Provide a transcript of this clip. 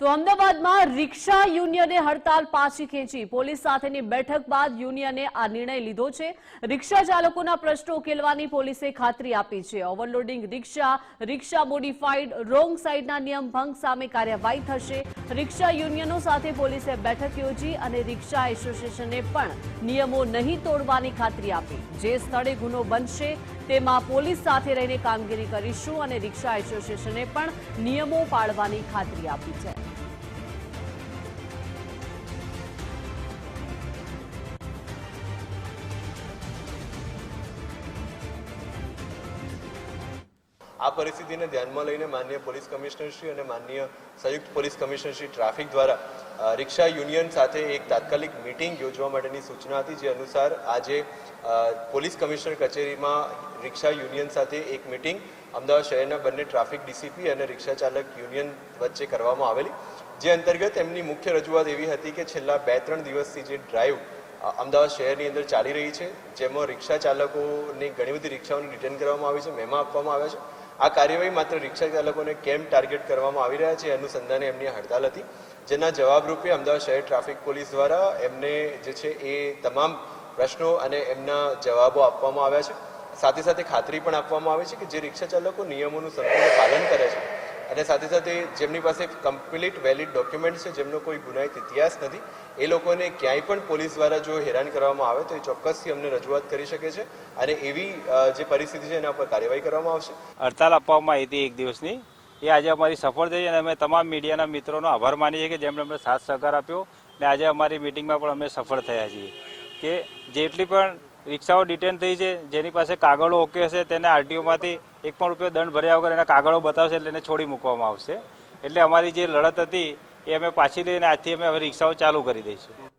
તો અમદાવાદમાં રિક્ષા યુનિયને હડતાલ પાછી ખેંચી. પોલીસ સાથેની બેઠક બાદ યુનિયને આ નિર્ણય લીધો છે. રિક્ષા ચાલકોના પ્રશ્નો ઉકેલવાની પોલીસે ખાતરી આપી છે. ઓવરલોડિંગ રિક્ષા રિક્ષા મોડિફાઈડ, રોંગ સાઈડના નિયમ ભંગ સામે કાર્યવાહી થશે. રિક્ષા યુનિયનો સાથે પોલીસે બેઠક યોજી અને રિક્ષા એસોસિએશને પણ નિયમો નહીં તોડવાની ખાતરી આપી. જે સ્થળે ગુનો બનશે, તેમાં પોલીસ સાથે રહીને કામગીરી કરીશું અને રિક્ષા એસોસિએશને પણ નિયમો પાળવાની ખાતરી આપી છે. આ પરિસ્થિતિને ધ્યાનમાં લઈને માન્ય પોલીસ કમિશનરશ્રી અને માન્ય સંયુક્ત પોલીસ કમિશનરશ્રી ટ્રાફિક દ્વારા રિક્ષા યુનિયન સાથે એક તાત્કાલિક મિટિંગ યોજવા માટેની સૂચના હતી જે અનુસાર આજે પોલીસ કમિશનર કચેરીમાં રિક્ષા યુનિયન સાથે એક મિટિંગ અમદાવાદ શહેરના બંને ટ્રાફિક ડીસીપી અને રિક્ષા ચાલક યુનિયન વચ્ચે કરવામાં આવેલી. જે અંતર્ગત એમની મુખ્ય રજૂઆત એવી હતી કે છેલ્લા બે ત્રણ દિવસથી જે ડ્રાઈવ અમદાવાદ શહેરની અંદર ચાલી રહી છે, જેમાં રિક્ષા ચાલકોની ઘણી બધી રિક્ષાઓને રિટર્ન કરવામાં આવી છે, મેમા આપવામાં આવ્યા છે. આ કાર્યવાહી માત્ર રિક્ષા ચાલકોને કેમ ટાર્ગેટ કરવામાં આવી રહ્યા છે અનુસંધાને એમની હડતાલ હતી. જેના જવાબરૂપે અમદાવાદ શહેર ટ્રાફિક પોલીસ દ્વારા એમને જે છે એ તમામ પ્રશ્નો અને એમના જવાબો આપવામાં આવ્યા છે. સાથે સાથે ખાતરી પણ આપવામાં આવે છે કે જે રિક્ષા ચાલકો નિયમોનું સંપૂર્ણ પાલન કરે છે અને સાથે સાથે જેમની પાસે કમ્પ્લીટ વેલિડ ડોક્યુમેન્ટ છે, જેમનો કોઈ ગુનાહિત ઇતિહાસ નથી, એ લોકોને ક્યાંય પણ પોલીસ દ્વારા જો હેરાન કરવામાં આવે તો એ ચોક્કસથી અમને રજૂઆત કરી શકે છે અને એવી જે પરિસ્થિતિ છે એના પર કાર્યવાહી કરવામાં આવશે. હડતાલ આપવામાં આવી હતી એક દિવસની. એ આજે અમારી સફળ થઈ અને અમે તમામ મીડિયાના મિત્રોનો આભાર માનીએ કે જેમણે અમને સાથ સહકાર આપ્યો અને આજે અમારી મિટિંગમાં પણ અમે સફળ થયા છીએ. કે જેટલી પણ રિક્ષાઓ ડિટેન થઈ છે, જેની પાસે કાગળો ઓકે હશે, તેને આરટીઓમાંથી એક પણ રૂપિયો દંડ ભર્યા વગર એના કાગળો બતાવશે એટલે એને છોડી મૂકવામાં આવશે. એટલે અમારી જે લડત હતી એ અમે પાછી લઈને આજથી અમે હવે રિક્ષાઓ ચાલુ કરી દઈશું.